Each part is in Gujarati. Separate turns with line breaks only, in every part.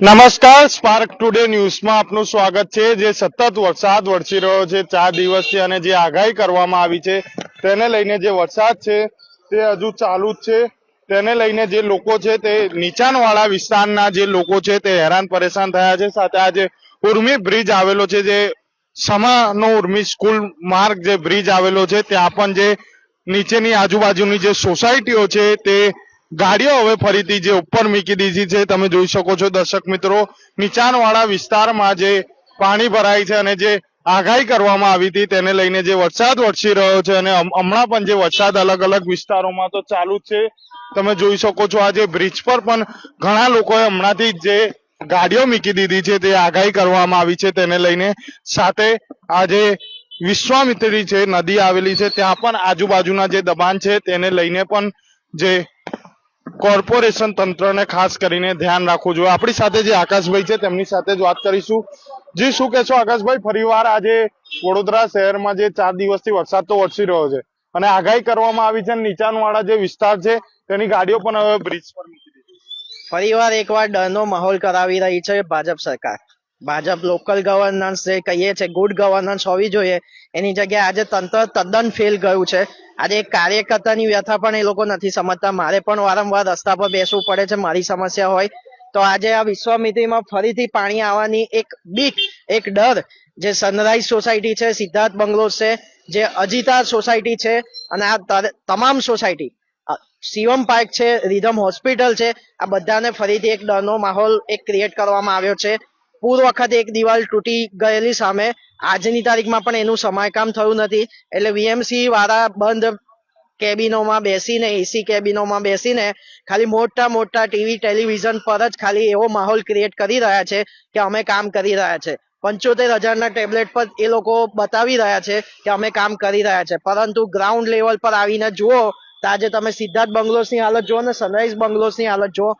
નમસ્કાર સ્પાર્ક ટુડે ન્યૂઝમાં આપનું સ્વાગત છે. જે સતત વરસાદ વરસી રહ્યો છે, ચાર દિવસથી અને જે આગાહી કરવામાં આવી છે, તેને લઈને જે વરસાદ છે, તે હજુ ચાલુ જ છે. તેને લઈને જે લોકો છે, તે નીચાણવાળા વિસ્તારના જે લોકો છે, તે હેરાન પરેશાન થયા છે. સાથે આજે ઉર્મી બ્રિજ આવેલો છે, જે સમાનો ઉર્મી સ્કૂલ માર્ગ જે બ્રિજ આવેલો છે, ત્યાં પણ જે નીચેની આજુબાજુની જે સોસાયટીઓ છે, તે ગાડીઓ હવે ફરીથી જે ઉપર મૂકી દીધી છે, તમે જોઈ શકો છો દર્શક મિત્રો, નીચાણવાળા વિસ્તારમાં જે પાણી ભરાય છે અને જે આગાહી કરવામાં આવી હતી તેને લઈને જે વરસાદ વરસી રહ્યો છે અને હમણાં પણ જે વરસાદ અલગ અલગ વિસ્તારોમાં તો ચાલુ જ છે. તમે જોઈ શકો છો આજે બ્રિજ પર પણ ઘણા લોકોએ હમણાંથી જ ગાડીઓ મૂકી દીધી છે તે આગાહી કરવામાં આવી છે તેને લઈને. સાથે આજે વિશ્વામિત્રી છે નદી આવેલી છે, ત્યાં પણ આજુબાજુના જે દબાણ છે તેને લઈને પણ જે કોર્પોરેશન તંત્રને ખાસ કરીને ધ્યાન રાખવું જોઈએ. આપણી સાથે જે આકાશભાઈ છે, તેમની સાથે જ વાત કરીશું. જી, શું કહેશો આકાશભાઈ? ફરીવાર આજે વડોદરા શહેરમાં જે ચાર દિવસથી વરસાદ તો વરસી રહ્યો છે અને આગાહી કરવામાં આવી છે નીચાણવાળા જે વિસ્તાર છે, તેની ગાડીઓ પણ હવે બ્રિજ પર મૂકી દીધી
ફરીવાર એકવાર ડરનો માહોલ કરાવી રહી છે ભાજપ સરકાર. ભાજપ લોકલ ગવર્નન્સ જે કહીએ છે ગુડ ગવર્નન્સ હોવી જોઈએ. એની જગ્યાએ આજે તંત્ર તદ્દન ફેલ ગયું છે. આજે કાર્યકર્તાની વ્યથા પણ એ લોકો નથી સમજતા. મારે પણ વારંવાર રસ્તા પર બેસવું પડે છે, મારી સમસ્યા હોય. તો આજે આ વિશ્વામિત્રીમાં ફરીથી પાણી આવવાની એક બીક, એક ડર જે સનરાઈઝ સોસાયટી છે, સિદ્ધાર્થ બંગલોઝ છે, જે અજીતા સોસાયટી છે અને આ તમામ સોસાયટી શિવમ પાર્ક છે, રિધમ હોસ્પિટલ છે. આ બધાને ફરીથી એક ડરનો માહોલ એક ક્રિએટ કરવામાં આવ્યો છે. પૂર વખતે એક દિવાલ તૂટી ગયેલી સામે આજની તારીખમાં પણ એનું સમારકામ થયું નથી. એટલે વીએમસી વાળા બંધ કેબિનોમાં બેસીને એસી કેબિનોમાં બેસીને ખાલી મોટા મોટા ટીવી, ટેલિવિઝન પર જ ખાલી એવો માહોલ ક્રિએટ કરી રહ્યા છે કે અમે કામ કરી રહ્યા છે. પંચોતેર હજારના ટેબ્લેટ પર એ લોકો બતાવી રહ્યા છે કે અમે કામ કરી રહ્યા છે. પરંતુ ગ્રાઉન્ડ લેવલ પર આવીને જુઓ, તો આજે તમે સિદ્ધાર્થ બંગલોસની હાલત જુઓ ને સનરાઈઝ બંગલોસની હાલત જુઓ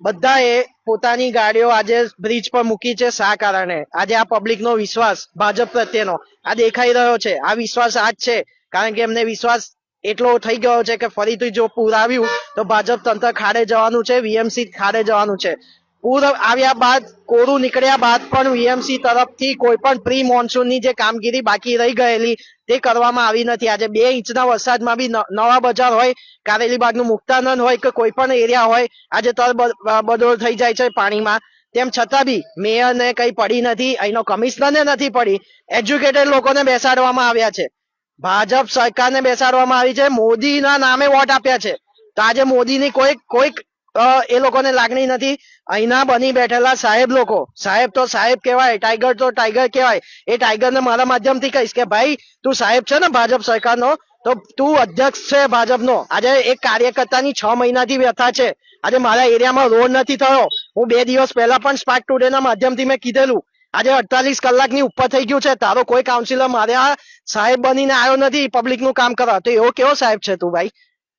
બધાએ પોતાની ગાડીઓ આજે બ્રિજ પર મૂકી છે શા કારણે? આજે આ પબ્લિકનો વિશ્વાસ ભાજપ પ્રત્યેનો આ દેખાઈ રહ્યો છે. આ વિશ્વાસ આજ છે. કારણ કે એમને વિશ્વાસ એટલો થઈ ગયો છે કે ફરીથી જો પૂર આવ્યું તો ભાજપ તંત્ર ખાડે જવાનું છે, વીએમસી ખાડે જવાનું છે. પૂર આવ્યા બાદ, કોરું નીકળ્યા બાદ પણ વીએમસી તરફથી કોઈ પણ પ્રી મોન્સૂનની જે કામગીરી બાકી રહી ગયેલી, તે કરવામાં આવી નથી. આજે બે ઇંચના વરસાદમાં બી નવા બજાર હોય, કારેલીબાગનું મુક્તાનંદ હોય કે કોઈ પણ એરિયા હોય, આજે તર બદોળ થઈ જાય છે પાણીમાં. તેમ છતાં બી મેયરને કઈ પડી નથી, અહીંનો કમિશનરને નથી પડી, એજ્યુકેટેડ લોકોને બેસાડવામાં આવ્યા છે. ભાજપ સરકારને બેસાડવામાં આવી છે, મોદીના નામે વોટ આપ્યા છે. તો આજે મોદીની કોઈ, કોઈક અ, એ લોકોને લાગણી નથી. અહીંના બની બેઠેલા સાહેબ લોકો. સાહેબ તો સાહેબ કહેવાય ટાઈગર તો ટાઈગર કહેવાય. એ ટાઈગરને મારા માધ્યમથી કહીશ કે ભાઈ તું સાહેબ છે ને ભાજપ સરકારનો તો તું અધ્યક્ષ છે ભાજપનો. આજે એક કાર્યકર્તાની છ મહિનાથી વ્યથા છે. આજે મારા એરિયામાં રોડ નથી થયો. હું બે દિવસ પહેલા પણ સ્પાર્ક ટુડેના માધ્યમથી મેં કીધેલું. આજે અડતાલીસ કલાકની ઉપર થઈ ગયું છે. તારો કોઈ કાઉન્સિલર મારે આ સાહેબ બનીને આવ્યો નથી પબ્લિકનું કામ કરવા. તો એવો કેવો સાહેબ છે તું ભાઈ?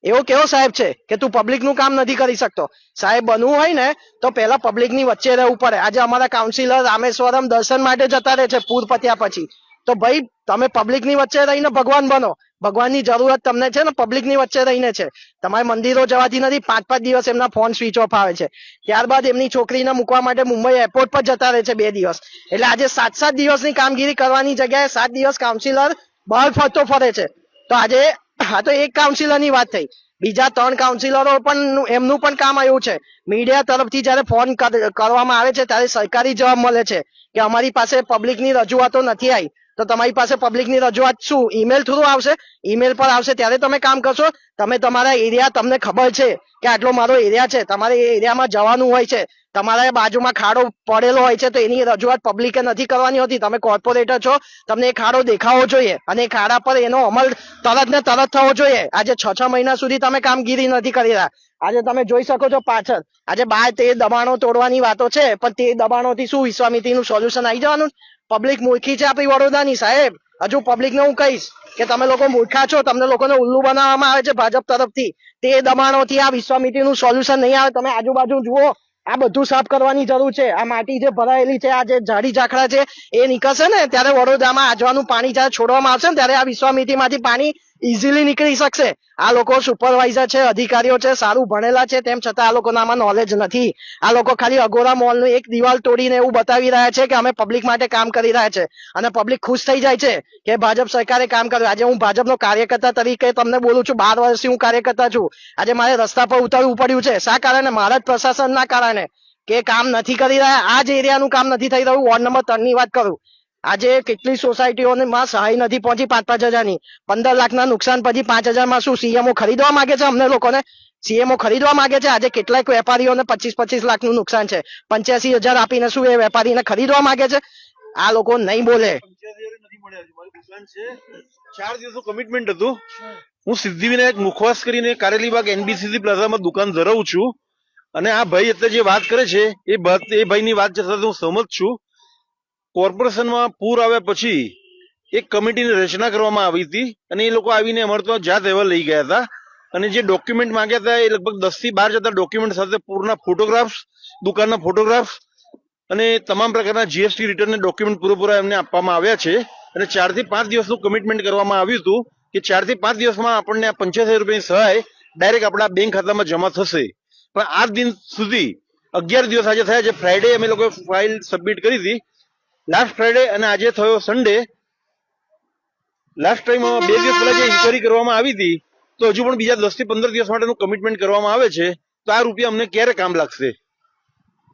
એવો કેવો સાહેબ છે કે તું પબ્લિકનું કામ નથી કરી શકતો? સાહેબ, બનવું હોય ને, તો પહેલા પબ્લિકની વચ્ચે રહેવું પડે. આજે અમારા કાઉન્સિલર રામેશ્વરમ દર્શન માટે જતા રહે છે પૂર પત્યા પછી. તો ભાઈ, તમે પબ્લિકની વચ્ચે રહીને ભગવાન બનો. ભગવાનની જરૂરત તમને છે ને પબ્લિકની વચ્ચે રહીને છે. તમારે મંદિરો જવાથી નથી પાંચ પાંચ દિવસ એમના ફોન સ્વિચ ઓફ આવે છે. ત્યારબાદ એમની છોકરીને મૂકવા માટે મુંબઈ એરપોર્ટ પર જતા રહે છે બે દિવસ. એટલે આજે સાત સાત દિવસની કામગીરી કરવાની જગ્યાએ સાત દિવસ કાઉન્સિલર બહાર ફરતો ફરે છે. તો આજે આ તો એક કાઉન્સિલરની વાત થઈ. બીજા ત્રણ કાઉન્સિલરો પણ એમનું પણ કામ આવ્યું છે. મીડિયા તરફથી જ્યારે ફોન કરવામાં આવે છે, ત્યારે સરકારી જવાબ મળે છે કે અમારી પાસે પબ્લિકની રજૂઆતો નથી આવી તો તમારી પાસે પબ્લિકની રજૂઆત શું? ઈમેલ થ્રુ આવશે? ઈમેલ પર આવશે, ત્યારે તમે કામ કરશો? તમે તમારા એરિયા તમને ખબર છે કે આટલો મારો એરિયા છે. તમારે એ એરિયામાં જવાનું હોય છે. તમારા બાજુમાં ખાડો પડેલો હોય છે તો એની રજૂઆત પબ્લિકે નથી કરવાની હોતી. તમે કોર્પોરેટર છો, તમને એ ખાડો દેખાવો જોઈએ અને એ ખાડા પર એનો અમલ તરત ને તરત થવો જોઈએ. આજે છ છ મહિના સુધી તમે કામગીરી નથી કરી રહ્યા. આજે તમે જોઈ શકો છો પાછળ. આજે બાર તે દબાણો તોડવાની વાતો છે, પણ તે દબાણોથી શું વિશ્વામિત્રીનું સોલ્યુશન આવી જવાનું? પબ્લિક મૂર્ખી છે આપણી વડોદરાની સાહેબ. હજુ પબ્લિક ને હું કહીશ કે તમે લોકો મૂર્ખા છો. તમને લોકોને ઉલ્લુ બનાવવામાં આવે છે ભાજપ તરફથી. તે દબાણોથી આ વિશ્વામિત્રીનું સોલ્યુશન નહીં આવે. તમે આજુબાજુ જુઓ. આ બધું સાફ કરવાની જરૂર છે. આ માટી જે ભરાયેલી છે, આ જે ઝાડી ઝાખડા છે, એ નીકળશે ને? ત્યારે વડોદરામાં આજવાનું પાણી જ્યારે છોડવામાં આવશે ને, ત્યારે આ વિશ્વામિત્રીમાંથી પાણી ઇઝીલી નીકળી શકશે. આ લોકો સુપરવાઇઝર છે, અધિકારીઓ છે, સારું ભણેલા છે, તેમ છતાં આ લોકોના આમાં નોલેજ નથી. આ લોકો ખાલી અગોરા મોલનું એક દિવાલ તોડીને એવું બતાવી રહ્યા છે કે અમે પબ્લિક માટે કામ કરી રહ્યા છે. અને પબ્લિક ખુશ થઈ જાય છે કે ભાજપ સરકારે કામ કર્યું. આજે હું ભાજપનો કાર્યકર્તા તરીકે તમને બોલું છું, બાર વર્ષથી હું કાર્યકર્તા છું. આજે મારે રસ્તા પર ઉતરવું પડ્યું છે. શા કારણે? મારા જ પ્રશાસનના કારણે. કે કામ નથી કરી રહ્યા. આ જ એરિયાનું કામ નથી થઈ રહ્યું. વોર્ડ નંબર ત્રણ વાત કરું. આજે કેટલી સોસાયટીઓને માં સહાય નથી પહોંચી પાંચ પાંચ હજારની? પંદર લાખના નુકસાન પછી પાંચ હજારમાં શું સીએમઓ ખરીદવા માંગે છે અમને લોકોને? સીએમઓ ખરીદવા માંગે છે. આજે કેટલાક વેપારીઓને પચીસ પચીસ લાખનું નુકસાન છે. પંચ્યાસી હજાર આપીને શું એ વેપારીને ખરીદવા માંગે છે? આ લોકો નહીં બોલે.
છે છે. ચાર દિવસનું કમિટમેન્ટ હતું. હું સિદ્ધિવિનાયક મુખવાસ કરીને કારેલીબાગ એનબીસીસી પ્લાઝામાં દુકાન ધરાવું છું. અને આ ભાઈ અત્યારે જે વાત કરે છે, એ એ ભાઈની વાત સાથે હું સહમત છું. કોર્પોરેશનમાં પૂર આવ્યા પછી એક કમિટીની રચના કરવામાં આવી હતી અને એ લોકો આવીને અમારે તો જાત એવા લઈ ગયા હતા. અને જે ડોક્યુમેન્ટ માંગ્યા હતા એ લગભગ દસથી બાર જતા ડોક્યુમેન્ટ સાથે પૂરના ફોટોગ્રાફ્સ દુકાનના ફોટોગ્રાફ્સ અને તમામ પ્રકારના જીએસટી રિટર્નને ડોક્યુમેન્ટ પૂરેપૂરા એમને આપવામાં આવ્યા છે. અને ચારથી પાંચ દિવસનું કમિટમેન્ટ કરવામાં આવ્યું હતું કે ચારથી પાંચ દિવસમાં આપણને આ પંચ્યાસી રૂપિયાની સહાય ડાયરેક્ટ આપણા બેંક ખાતામાં જમા થશે. પણ આજ દિન સુધી અગિયાર દિવસ આજે થયા છે. ફ્રાઈડે અમે લોકો ફાઇલ સબમિટ કરી હતી. લાસ્ટ ફ્રાઈડે અને આજે થયો સન્ડે લાસ્ટ ટાઈમ બે દિવસ પહેલા જે ઇન્કવાયરી કરવામાં આવી હતી તો હજુ પણ બીજા દસથી પંદર દિવસ માટેનું કમિટમેન્ટ કરવામાં આવે છે તો આ રૂપિયા અમને ક્યારે કામ લાગશે?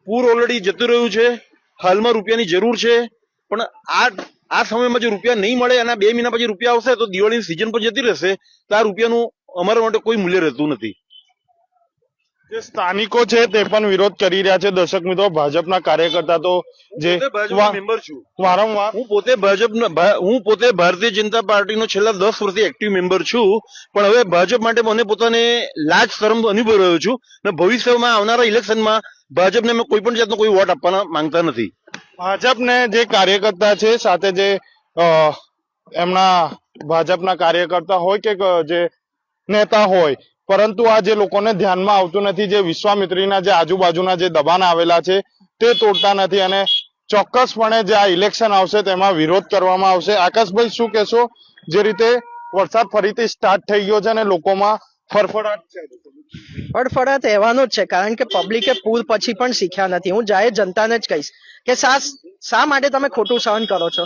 પૂર ઓલરેડી જતું રહ્યું છે હાલમાં રૂપિયાની જરૂર છે પણ આ આ સમયમાં જો રૂપિયા નહીં મળે અને બે મહિના પછી રૂપિયા આવશે તો દિવાળીની સિઝન પર જતી રહેશે તો આ રૂપિયાનું અમારા માટે કોઈ મૂલ્ય રહેતું નથી.
જે સ્થાનિકો છે તે પણ વિરોધ કરી રહ્યા છે. દર્શક મિત્રો ભાજપના કાર્યકર્તા તો જે
મેમ્બર છું.
વારંવાર
હું પોતે ભાજપ હું પોતે ભારતીય જનતા પાર્ટીનો છેલ્લા દસ વર્ષથી એક્ટિવ મેમ્બર છું. પણ હવે ભાજપ માટે મને પોતાને લાજ શરમ અનુભવી રહ્યો છું. અને ભવિષ્યમાં આવનારા ઇલેક્શનમાં ભાજપને અમે કોઈ પણ જાતનો કોઈ વોટ આપવાના માંગતા નથી.
ભાજપને જે કાર્યકર્તા છે સાથે જે એમના ભાજપના કાર્યકર્તા હોય કે જે નેતા હોય પરંતુ આ જે લોકોને ધ્યાનમાં આવતું નથી, જે વિશ્વામિત્રીના જે આજુબાજુના જે દબાણ આવેલા છે, તે તોડતા નથી અને ચોક્કસપણે જે આ ઇલેક્શન આવશે તેમાં વિરોધ કરવામાં આવશે. આકાશભાઈ, શું કહેશો? જે રીતે વરસાદ ફરીથી સ્ટાર્ટ થઈ ગયો છે અને લોકોમાં ફરફડાટ છે.
ફડફડાટ રહેવાનું જ છે, કારણ કે પબ્લિકે પૂર પછી પણ શીખ્યા નથી. હું જાહેર જનતાને જ કહીશ કે શા શા માટે તમે ખોટું સહન કરો છો?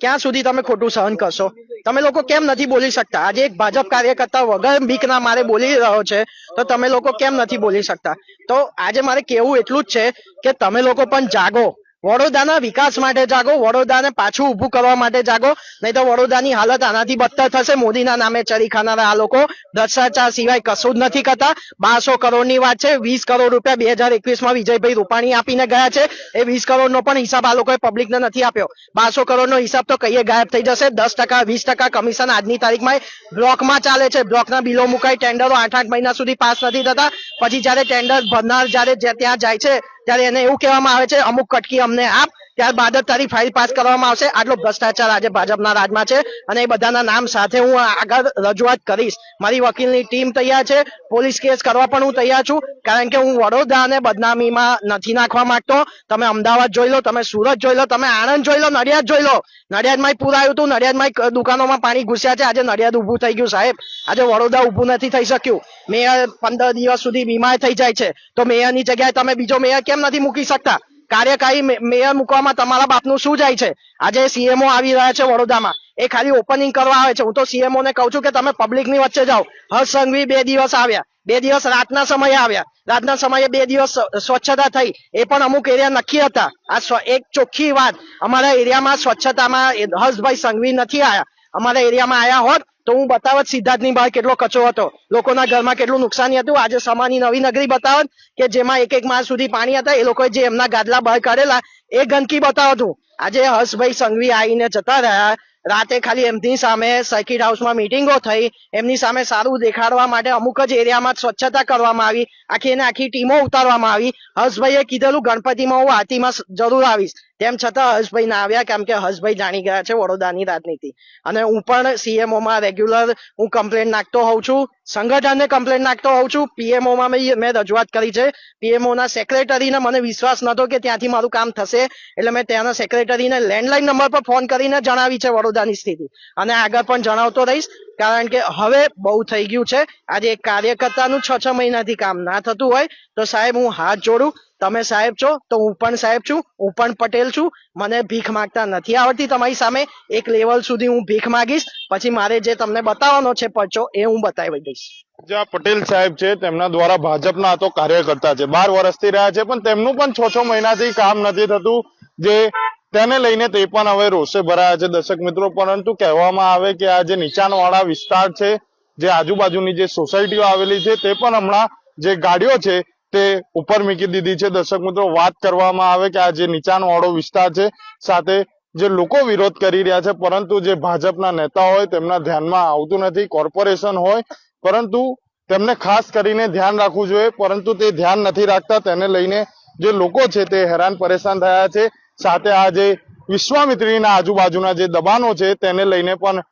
ક્યાં સુધી તમે ખોટું સહન કરશો? તમે લોકો કેમ નથી બોલી શકતા? આજે એક ભાજપ કાર્યકર્તા વગર બીકના મારે બોલી રહ્યો છે, તો તમે લોકો કેમ નથી બોલી શકતા? તો આજે મારે કેવું એટલું જ છે કે તમે લોકો પણ જાગો. વડોદરાના વિકાસ માટે જાગો, વડોદરાને પાછું ઊભું કરવા માટે જાગો, નહીં તો વડોદરાની હાલત આનાથી બદતર થશે. મોદીના નામે ચરી ખાનારા આ લોકો ભ્રષ્ટાચાર સિવાય કશું જ નથી કરતા. બારસો કરોડની વાત છે. વીસ કરોડ રૂપિયા બે હજાર એકવીસમાં વિજયભાઈ રૂપાણી આપીને ગયા છે. એ વીસ કરોડનો પણ હિસાબ આ લોકોએ પબ્લિકને નથી આપ્યો. બારસો કરોડનો હિસાબ તો કહીએ ગાયબ થઈ જશે. દસ ટકા, વીસ ટકા કમિશન આજની તારીખમાં બ્લોકમાં ચાલે છે. બ્લોકના બિલો મુકાઈ ટેન્ડરો આઠ આઠ મહિના સુધી પાસ નથી થતા. પછી જ્યારે ટેન્ડર ભરનાર જ્યારે ત્યાં જાય છે ત્યારે એને એવું કહેવામાં આવે છે અમુક કટકી અમને આપ ત્યારબાદ જ તારી ફાઇલ પાસ કરવામાં આવશે. આટલો ભ્રષ્ટાચાર આજે ભાજપના રાજમાં છે અને એ બધાના નામ સાથે હું આગળ રજૂઆત કરીશ. મારી વકીલની ટીમ તૈયાર છે. પોલીસ કેસ કરવા પણ હું તૈયાર છું. કારણ કે હું વડોદરાને બદનામીમાં નથી નાખવા માંગતો. તમે અમદાવાદ જોઈ લો, તમે સુરત જોઈ લો, તમે આણંદ જોઈ લો, નડિયાદ જોઈ લો. નડિયાદમાં પૂર આવ્યું હતું. નડિયાદમાં દુકાનોમાં પાણી ઘૂસ્યા છે. આજે નડિયાદ ઊભું થઈ ગયું, સાહેબ. આજે વડોદરા ઊભું નથી થઈ શક્યું. મેયર પંદર દિવસ સુધી બીમાર થઈ જાય છે. તો મેયરની જગ્યાએ તમે બીજો મેયર કેમ નથી મૂકી શકતા? કાર્યકારી મેયર મૂકવામાં તમારા બાપનું શું જાય છે? આજે સીએમઓ આવી રહ્યા છે વડોદરામાં. એ ખાલી ઓપનિંગ કરવા આવે છે. હું તો સીએમઓ ને કહું છું કે તમે પબ્લિકની વચ્ચે જાઓ. હર્ષ સંઘવી બે દિવસ આવ્યા. બે દિવસ રાતના સમયે આવ્યા. રાતના સમયે બે દિવસ સ્વચ્છતા થઈ. એ પણ અમુક એરિયા નક્કી હતા. આ એક ચોખ્ખી વાત. અમારા એરિયામાં સ્વચ્છતામાં હર્ષભાઈ સંઘવી નથી આવ્યા અમારા એરિયામાં આવ્યા હોત તો હું બતાવત સિદ્ધાર્થની બહાર કેટલો કચરો હતો. લોકોના ઘરમાં કેટલું નુકસાની હતું. આજે સમાની નવી નગરી બતાવત કે જેમાં એક એક માસ સુધી પાણી હતા. એ લોકોએ જે એમના ગાદલા બહાર કાઢેલા, એ ગંદકી બતાવત. આજે હર્ષભાઈ સંઘવી આવીને જતા રહ્યા. રાતે ખાલી એમની સામે સર્કિટ હાઉસમાં મિટિંગો થઈ. એમની સામે સારું દેખાડવા માટે અમુક જ એરિયામાં સ્વચ્છતા કરવામાં આવી. આખી એને આખી ટીમો ઉતારવામાં આવી. હર્ષભાઈએ કીધેલું ગણપતિમાં હું આરતીમાં જરૂર આવીશ. તેમ છતાં હર્ષભાઈ ના આવ્યા કેમ કે હર્ષભાઈ જાણી ગયા છે વડોદરાની રાજનીતિ. અને હું પણ સીએમઓમાં રેગ્યુલર હું કમ્પ્લેન નાખતો હોઉં છું. સંગઠનને કમ્પ્લેન નાખતો હોઉં છું. પીએમઓમાં મેં રજૂઆત કરી છે. પીએમઓના સેક્રેટરીને મને વિશ્વાસ નહોતો કે ત્યાંથી મારું કામ થશે. એટલે મેં ત્યાંના સેક્રેટરીને લેન્ડલાઈન નંબર પર ફોન કરીને જણાવી છે વડોદરાની સ્થિતિ. અને આગળ પણ જણાવતો રહીશ, કારણ કે હવે બહુ થઈ ગયું છે. આજે એક કાર્યકર્તાનું છ છ મહિનાથી કામ ના થતું હોય, તો સાહેબ હું હાથ જોડું. તમે સાહેબ છો, તો હું પણ સાહેબ છું, હું પણ પટેલ છું. મને ભીખ માંગતા નથી આવડતી તમારી સામે. એક લેવલ સુધી હું ભીખ માંગીશ. પછી મારે જે તમને બતાવવાનો છે પરચો, એ હું બતાવી દઈશ.
જે પટેલ સાહેબ છે, તેમના દ્વારા ભાજપના તો કાર્યકર્તા છે. બાર વર્ષથી રહ્યા છે, પણ તેમનું પણ છ છ મહિનાથી કામ નથી થતું. જે તેને લઈને તે પણ હવે રોષે ભરાયા છે દર્શક મિત્રો. પરંતુ કહેવામાં આવે કે આ જે નીચાણવાળા વિસ્તાર છે, જે આજુબાજુની જે સોસાયટીઓ આવેલી છે, તે પણ હમણાં જે ગાડીઓ છે, તે ઉપર મૂકી દીધી છે. દર્શક મિત્રો, વાત કરવામાં આવે કે આ જે નીચાણવાળો વિસ્તાર છે, સાથે જે લોકો વિરોધ કરી રહ્યા છે, પરંતુ જે ભાજપના નેતા હોય તેમના ધ્યાનમાં આવતું નથી, કોર્પોરેશન હોય, પરંતુ તેમને ખાસ કરીને ધ્યાન રાખવું જોઈએ, પરંતુ તે ધ્યાન નથી રાખતા. તેને લઈને જે લોકો છે તે હેરાન પરેશાન થયા છે. સાથે આ જે વિશ્વામિત્રીના આજુબાજુના જે દબાણો છે, તેને લઈને પણ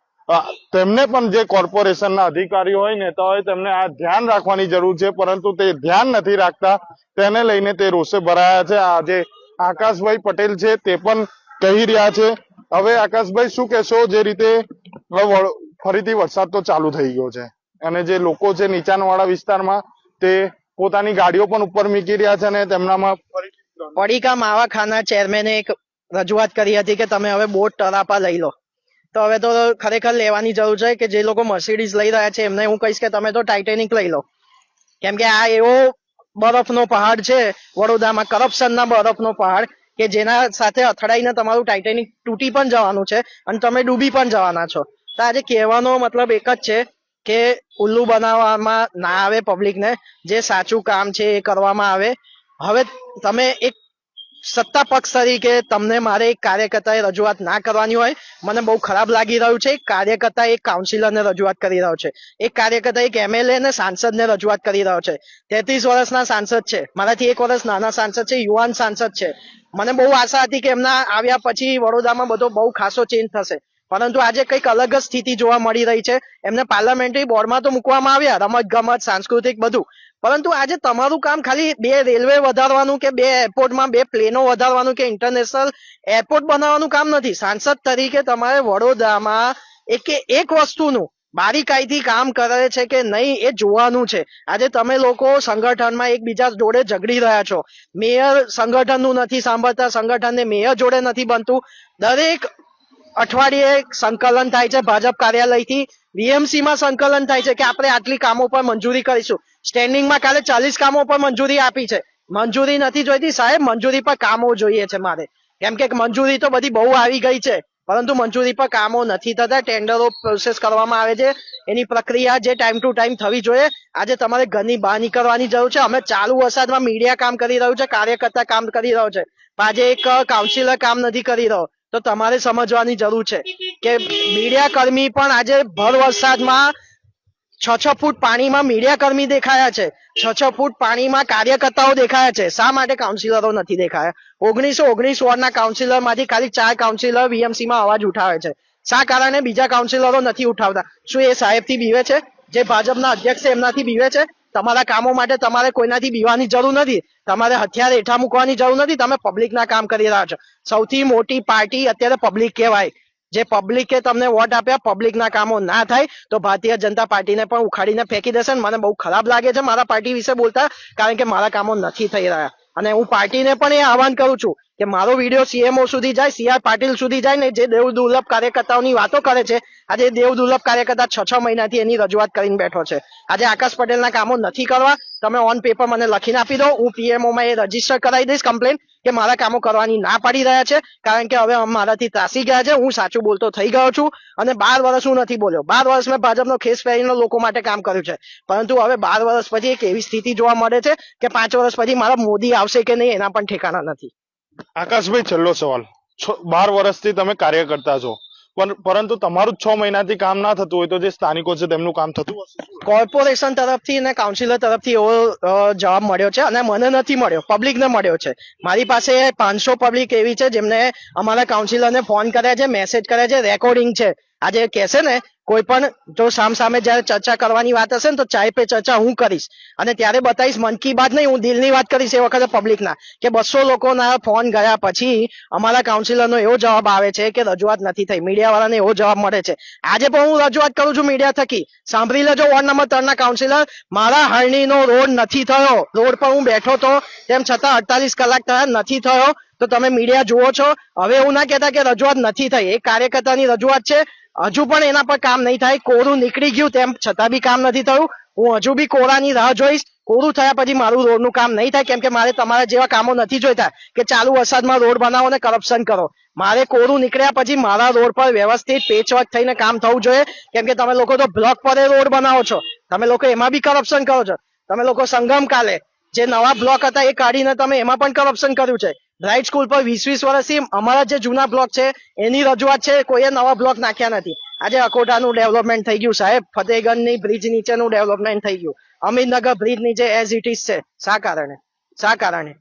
તેમને પણ જે કોર્પોરેશનના અધિકારીઓ હોય નેતા હોય તેમને આ ધ્યાન રાખવાની જરૂર છે, પરંતુ તે ધ્યાન નથી રાખતા. તેને લઈને તે રોષે ભરાયા છે. આ જે આકાશભાઈ પટેલ છે, તે પણ કહી રહ્યા છે. હવે આકાશભાઈ, શું કહેશો? જે રીતે ફરીથી વરસાદ તો ચાલુ થઈ ગયો છે. અને જે લોકો છે, નીચાણવાળા વિસ્તારમાં, તે પોતાની ગાડીઓ પણ ઉપર મૂકી રહ્યા છે અને તેમનામાં ફરીથી
પડીકા આવા ખાના ચેરમેને એક રજૂઆત કરી હતી કે તમે હવે બોટ તરાપા લઈ લો. તો હવે તો ખરેખર લેવાની જરૂર છે કે જે લોકો મર્સિડીઝ લઈ રહ્યા છે, એમને હું કહીશ કે તમે તો ટાઇટેનિક લઈ લો. કેમ કે આ એવો બરફનો પહાડ છે, વડોદરામાં કરપ્શનના બરફનો પહાડ કે જેના સાથે અથડાઈને તમારું ટાઇટેનિક તૂટી પણ જવાનું છે અને તમે ડૂબી પણ જવાના છો. તો આજે કહેવાનો મતલબ એક જ છે કે ઉલ્લુ બનાવવામાં ના આવે પબ્લિકને જે સાચું કામ છે એ કરવામાં આવે. હવે તમે એક સત્તા પક્ષ તરીકે તમને મારે એક કાર્યકર્તાએ રજૂઆત ના કરવાની હોય, મને બહુ ખરાબ લાગી રહ્યું છે. એક કાર્યકર્તા એક કાઉન્સિલરને રજૂઆત કરી રહ્યો છે. એક કાર્યકર્તા એક એમએલએ ને સાંસદને રજૂઆત કરી રહ્યો છે. તેત્રીસ વર્ષના સાંસદ છે. મારાથી એક વર્ષ નાના સાંસદ છે, યુવાન સાંસદ છે. મને બહુ આશા હતી કે એમના આવ્યા પછી વડોદરામાં બધો બહુ ખાસો ચેન્જ થશે. પરંતુ આજે કંઈક અલગ જ સ્થિતિ જોવા મળી રહી છે. એમને પાર્લામેન્ટરી બોર્ડમાં તો મૂકવામાં આવ્યા. રમત ગમત સાંસ્કૃતિક બધું. પરંતુ આજે તમારું કામ ખાલી બે રેલવે વધારવાનું કે બે એરપોર્ટમાં બે પ્લેનો વધારવાનું કે ઇન્ટરનેશનલ એરપોર્ટ બનાવવાનું કામ નથી. સાંસદ તરીકે તમારે વડોદરામાં એક એક વસ્તુનું બારીકાઈથી કામ કરે છે કે નહીં એ જોવાનું છે. આજે તમે લોકો સંગઠનમાં એકબીજા જોડે ઝઘડી રહ્યા છો. મેયર સંગઠનનું નથી સાંભળતા, સંગઠનને મેયર જોડે નથી બનતું. દરેક અઠવાડિયે સંકલન થાય છે ભાજપ કાર્યાલયથી. વીએમસી માં સંકલન થાય છે કે આપણે આટલી કામો પર મંજૂરી કરીશું. સ્ટેન્ડિંગમાં કાલે ચાલીસ કામો પર મંજૂરી આપી છે. મંજૂરી નથી જોઈતી. સાહેબ, મંજૂરી પર કામો જોઈએ છે મારે. કેમ કે મંજૂરી તો બધી બહુ આવી ગઈ છે. પરંતુ મંજૂરી પર કામો નથી થતા. ટેન્ડરો પ્રોસેસ કરવામાં આવે છે. એની પ્રક્રિયા જે ટાઈમ ટુ ટાઈમ થવી જોઈએ. આજે તમારે ઘરની બહાર નીકળવાની જરૂર છે. અમે ચાલુ વરસાદમાં મીડિયા કામ કરી રહ્યું છે, કાર્યકર્તા કામ કરી રહ્યો છે. આજે એક કાઉન્સિલર કામ નથી કરી રહ્યો. તો તમારે સમજવાની જરૂર છે કે મીડિયા કર્મી પણ આજે ભર વરસાદમાં છ છ ફૂટ પાણીમાં મીડિયા કર્મી દેખાયા છે. છ છ ફૂટ પાણીમાં કાર્યકર્તાઓ દેખાયા છે. શા માટે કાઉન્સિલરો નથી દેખાયા? ઓગણીસો ઓગણીસ વોર્ડના કાઉન્સિલરમાંથી ખાલી ચાર કાઉન્સિલર વીએમસી માં અવાજ ઉઠાવે છે. શા કારણે બીજા કાઉન્સિલરો નથી ઉઠાવતા? શું એ સાહેબથી બીવે છે? જે ભાજપના અધ્યક્ષ છે, એમનાથી બીવે છે? તમારા કામો માટે તમારે કોઈનાથી બીવાની જરૂર નથી. તમારે હથિયાર હેઠા મૂકવાની જરૂર નથી. તમે પબ્લિકના કામ કરી રહ્યા છો. સૌથી મોટી પાર્ટી અત્યારે પબ્લિક કહેવાય. જે પબ્લિકે તમને વોટ આપ્યા પબ્લિકના કામો ના થાય, તો ભારતીય જનતા પાર્ટીને પણ ઉખાડીને ફેંકી દેશે ને. મને બહુ ખરાબ લાગે છે મારા પાર્ટી વિશે બોલતા, કારણ કે મારા કામો નથી થઈ રહ્યા. અને હું પાર્ટીને પણ એ આહવાન કરું છું કે મારો વીડિયો સીએમઓ સુધી જાય સીઆર પાટીલ સુધી જાય ને જે દેવ દુર્લભ કાર્યકર્તાઓની વાતો કરે છે. આજે દેવ દુર્લભ કાર્યકર્તા છ છ મહિનાથી એની રજૂઆત કરીને બેઠો છે. આજે આકાશ પટેલના કામો નથી કરવા. તમે ઓન પેપર મને લખીને આપી દો. હું પીએમઓમાં એ રજિસ્ટર કરાવી દઈશ કમ્પ્લેન કે મારા કામો કરવાની ના પાડી રહ્યા છે, કારણ કે હવે મારાથી ત્રાસી ગયા છે, હું સાચું બોલતો થઈ ગયો છું અને બાર વર્ષ હું નથી બોલ્યો. બાર વર્ષ મેં ભાજપનો ખેસ પહેરીને લોકો માટે કામ કર્યું છે. પરંતુ હવે બાર વર્ષ પછી એક એવી સ્થિતિ જોવા મળે છે કે પાંચ વર્ષ પછી મારા મોદી આવશે કે નહીં એના પણ ઠેકાણા નથી.
આકાશભાઈ, છેલ્લો સવાલ. બાર વર્ષથી તમે કાર્ય કરતા છો. પરંતુ તમારું છ મહિનાથી કામ ના થતું હોય તો જે સ્થાનિકો છે તેમનું કામ થતું હશે.
કોર્પોરેશન તરફથી અને કાઉન્સિલર તરફથી એવો જવાબ મળ્યો છે અને મને નથી મળ્યો પબ્લિકને મળ્યો છે. મારી પાસે પાંચસો પબ્લિક એવી છે જેમને અમારા કાઉન્સિલરને ફોન કર્યા છે મેસેજ કરે છે રેકોર્ડિંગ છે. આજે કહેશે ને કોઈ પણ જો સામ સામે જયારે ચર્ચા કરવાની વાત હશે ને, તો ચાય પે ચર્ચા હું કરીશ. અને ત્યારે બતાવીશ, મન કી બાત નહીં, હું દિલની વાત કરીશ, એ વખતે પબ્લિકના કે બસો લોકોના ફોન ગયા પછી અમારા કાઉન્સિલરનો એવો જવાબ આવે છે કે રજૂઆત નથી થઈ. મીડિયા વાળાને એવો જવાબ મળે છે. આજે પણ હું રજૂઆત કરું છું મીડિયા થકી. સાંભળી લેજો વોર્ડ નંબર ત્રણ ના કાઉન્સિલર મારા હરણીનો રોડ નથી થયો. રોડ પર હું બેઠો તો તેમ છતાં અડતાલીસ કલાક થયા નથી થયો. તો તમે મીડિયા જુઓ છો. હવે એવું ના કહેતા કે રજૂઆત નથી થઈ. એ કાર્યકર્તાની રજૂઆત છે. હજુ પણ એના પર કામ નહીં થાય, કોરું નીકળી ગયું તેમ છતાં બી કામ નથી થયું. હું હજુ બી કોરાની રાહ જોઈશ. કોરું થયા પછી મારું રોડનું કામ નહીં થાય, કેમ કે મારે તમારા જેવા કામો નથી જોઈતા કે ચાલુ વરસાદમાં રોડ બનાવો ને કરપ્શન કરો. મારે કોરું નીકળ્યા પછી મારા રોડ પર વ્યવસ્થિત પેચવર્ક થઈને કામ થવું જોઈએ. કેમ કે તમે લોકો તો બ્લોક પર રોડ બનાવો છો. તમે લોકો એમાં બી કરપ્શન કરો છો. તમે લોકો સંગમ કાલે જે નવા બ્લોક હતા એ કાઢીને તમે એમાં પણ કરપ્શન કર્યું છે. બ્રાઇટ સ્કૂલ પર વીસ વીસ વર્ષથી અમારા જે જૂના બ્લોક છે, એની રજૂઆત છે, કોઈએ નવા બ્લોક નાખ્યા નથી. આજે અકોટાનું ડેવલપમેન્ટ થઈ ગયું સાહેબ. ફતેહગંજની બ્રિજ નીચેનું ડેવલપમેન્ટ થઈ ગયું. અમીરનગર બ્રિજ નીચે એઝ ઇટ ઇઝ છે. શા કારણે? શા કારણે?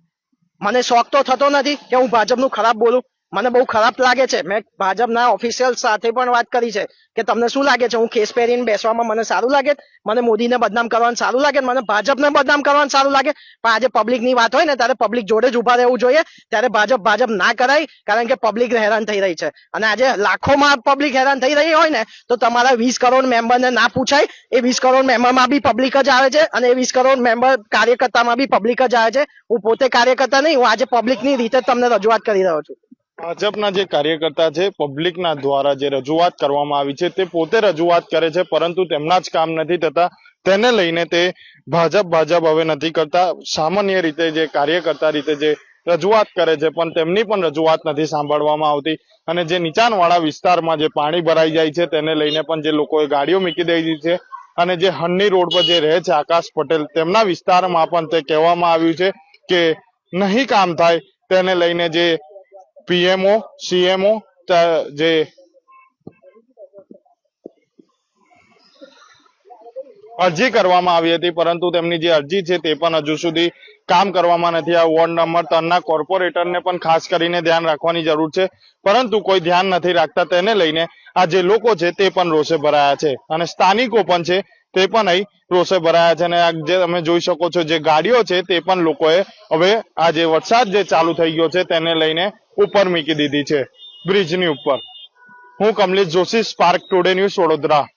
મને શોખ તો થતો નથી કે હું ભાજપનું ખરાબ બોલું. મને બહુ ખરાબ લાગે છે. મેં ભાજપના ઓફિશિયલ સાથે પણ વાત કરી છે કે તમને શું લાગે છે? હું કેસ પહેરીને બેસવામાં મને સારું લાગે? મને મોદીને બદનામ કરવાનું સારું લાગે? મને ભાજપને બદનામ કરવાનું સારું લાગે? પણ આજે પબ્લિકની વાત હોય ને, ત્યારે પબ્લિક જોડે જ ઊભા રહેવું જોઈએ. ત્યારે ભાજપ ભાજપ ના કરાય, કારણ કે પબ્લિક હેરાન થઈ રહી છે. અને આજે લાખોમાં પબ્લિક હેરાન થઈ રહી હોય ને, તો તમારા વીસ કરોડ મેમ્બરને ના પૂછાય. એ વીસ કરોડ મેમ્બરમાં બી પબ્લિક જ આવે છે અને એ વીસ કરોડ મેમ્બર કાર્યકર્તામાં બી પબ્લિક જ આવે છે. હું પોતે કાર્યકર્તા નહીં, હું આજે પબ્લિકની રીતે તમને રજૂઆત કરી રહ્યો છું.
ભાજપના જે કાર્યકર્તા છે પબ્લિકના દ્વારા જે રજૂઆત કરવામાં આવી છે, તે પોતે રજૂઆત કરે છે, પરંતુ તેમના જ કામ નથી થતા. તેને લઈને તે ભાજપ ભાજપ હવે નથી કરતા. સામાન્ય રીતે જે કાર્યકર્તા રીતે જે રજૂઆત કરે છે, પણ તેમની પણ રજૂઆત નથી સાંભળવામાં આવતી. અને જે નીચાણવાળા વિસ્તારમાં જે પાણી ભરાઈ જાય છે, તેને લઈને પણ જે લોકોએ ગાડીઓ મૂકી દીધી છે અને જે હન્ની રોડ પર જે રહે છે, આકાશ પટેલ, તેમના વિસ્તારમાં પણ તે કહેવામાં આવ્યું છે કે નહીં કામ થાય, તેને લઈને જે પીએમઓ, સીએમઓ જે અરજી કરવામાં આવી હતી, પરંતુ તેમની જે અરજી છે તે પણ હજુ સુધી કામ કરવામાં નથી આ વોર્ડ નંબર ત્રણના કોર્પોરેટરને પણ ખાસ કરીને ધ્યાન રાખવાની જરૂર છે, પરંતુ કોઈ ધ્યાન નથી રાખતા તેને લઈને આ જે લોકો છે તે પણ રોષે ભરાયા છે અને સ્થાનિકો પણ છે તે પણ અહીં રોષે ભરાયા છે અને આ જે તમે જોઈ શકો છો જે ગાડીઓ છે તે પણ લોકોએ હવે આ જે વરસાદ જે ચાલુ થઈ ગયો છે તેને લઈને ઉપર મૂકી દીધી છે. બ્રિજની ઉપર. હું Kamlesh Joshi spark today news Vadodara.